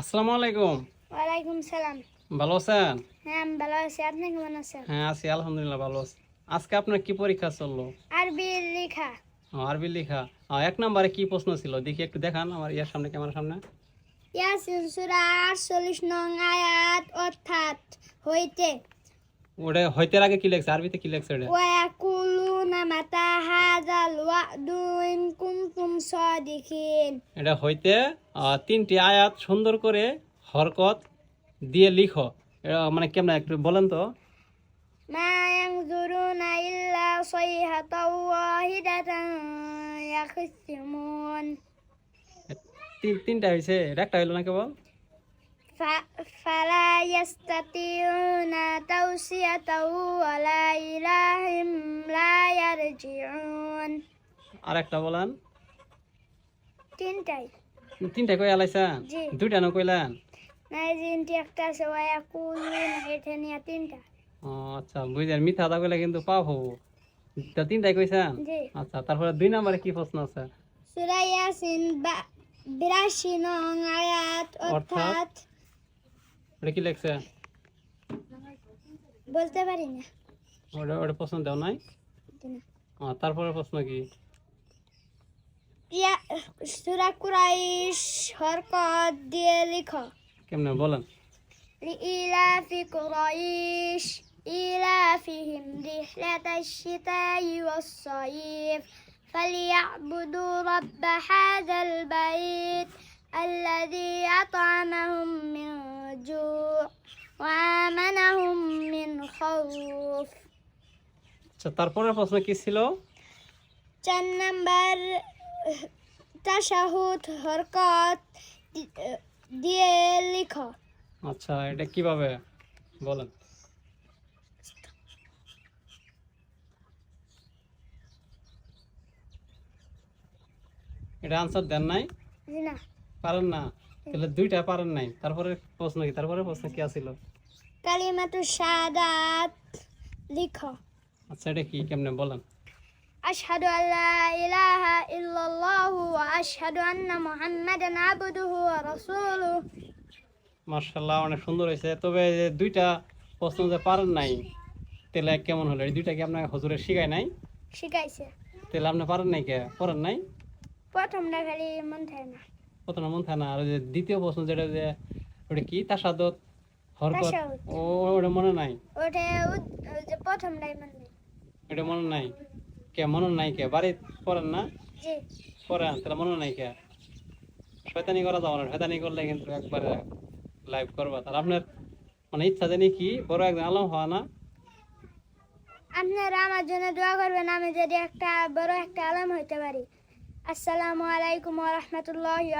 আসসালামু আলাইকুম। ওয়ালাইকুম সালাম। ভালো আছেন? হ্যাঁ আমি ভালো আছি। আপনি কেমন আছেন? হ্যাঁ আছি আলহামদুলিল্লাহ ভালো আছি। আজকে আপনার কি পরীক্ষা চলল? আরবি লেখা। আরবি লেখা। এক নম্বরে কি প্রশ্ন ছিল? দেখি একটু দেখান আমার ইয়ার সামনে ক্যামেরার সামনে। ইয়াসিন সূরা 48 নং আয়াত অর্থাৎ হইতে। ওটা হইতে আগে কি লেখছে? আরবিতে কি লেখছে ওটা? ওয়াকুলুনা মাতা হাযাল বাদু কুমকুম কুনতুম সাদিকিন। এটা হইতে তিনটি আয়াত সুন্দর করে হরকত দিয়ে লিখো। মানে কেমন একটু বলেন তো। মা ইয়ানজুরুনা ইল্লা সাইহাতাও ওয়াহিদাতান ইয়াখসিমুন। তিন তিনটা হইছে একটা হইল না কেবল ফালা ইয়াস্তাতিউনা তাওসিয়াতাও ওয়ালা ইলাহিম লা ইয়ারজিউন। আর একটা বলেন। তিনটাই। তিনটা কই আলাইছেন। দুইটা না কইলেন? তিনটি একটা আছে ওয়াকুলুন এটা নিয়ে তিনটা। ও আচ্ছা বুঝলেন মিথ্যা দা কইলে কিন্তু পাপ হব। তা তিনটাই কইছেন? আচ্ছা তারপরে দুই নম্বরে কি প্রশ্ন আছে? সূরা ইয়াসিন বা- বিরাশি নং আয়াত অর্থাৎ ওটা কি লেখছে? বলতে পারি না। ওটা ওটা প্রশ্ন দেও নাই? তারপরে প্রশ্ন কি? সূরা কুরাইশ হরকত দিয়ে লিখো কেমনে বলেন لإيلاف قريش إيلافهم رحلة الشتاء والصيف فليعبدوا رب هذا البيت الذي أطعمهم من جوع وآمنهم من خوف আচ্ছা তারপরে প্রশ্ন কি ছিল চার নাম্বার হরকত দিয়ে লিখো। আচ্ছা এটা কীভাবে? বলেন। এটা আনসার দেন নাই? না। পারেন না? তাহলে দুইটা পারেন নাই। তারপরে প্রশ্ন কি? তারপরে প্রশ্ন কি আছিল? কালিমাতু শাহাদাত লিখো। আচ্ছা এটা কি? কেমনে? বলেন। আশহাদু আল্লা ইলাহা ইল্লাল্লাহ আশহাদু আন্না মুহাম্মাদান আবদুহু ওয়া রাসূলুহু। মাশাআল্লাহ অনেক সুন্দর হয়েছে। তবে দুইটা প্রশ্ন যে পারেন নাই তেলে কেমন হলো? এই দুইটা কি আপনার হুজুরে শিখায় নাই? শিখাইছে। তেলে আপনি পারেন নাই কে? পড়েন নাই? প্রথমটা খালি মন থাকে না। প্রথমটা মন থাকে না। আর যে দ্বিতীয় প্রশ্ন যেটা যে ওটা কি? তাসাদত হরকত। ও ওটা মনে নাই? ওটা প্রথমটাই মনে নাই। ওটা মনে নাই? কে? মনে নাই কে? বাড়ি পড়েন না? জি পড়েন মনে নাই কে? শয়তানি করা না, শয়তানি করলে কিন্তু একবারে লাইভ করবা। তার আপনার মানে ইচ্ছা জানি কি, বড় একজন আলম হওয়া না? আপনারা আমার জন্য দোয়া করবেন, আমি যদি একটা বড় একটা আলম হইতে পারি। আসসালামু আলাইকুম ওয়া রাহমাতুল্লাহি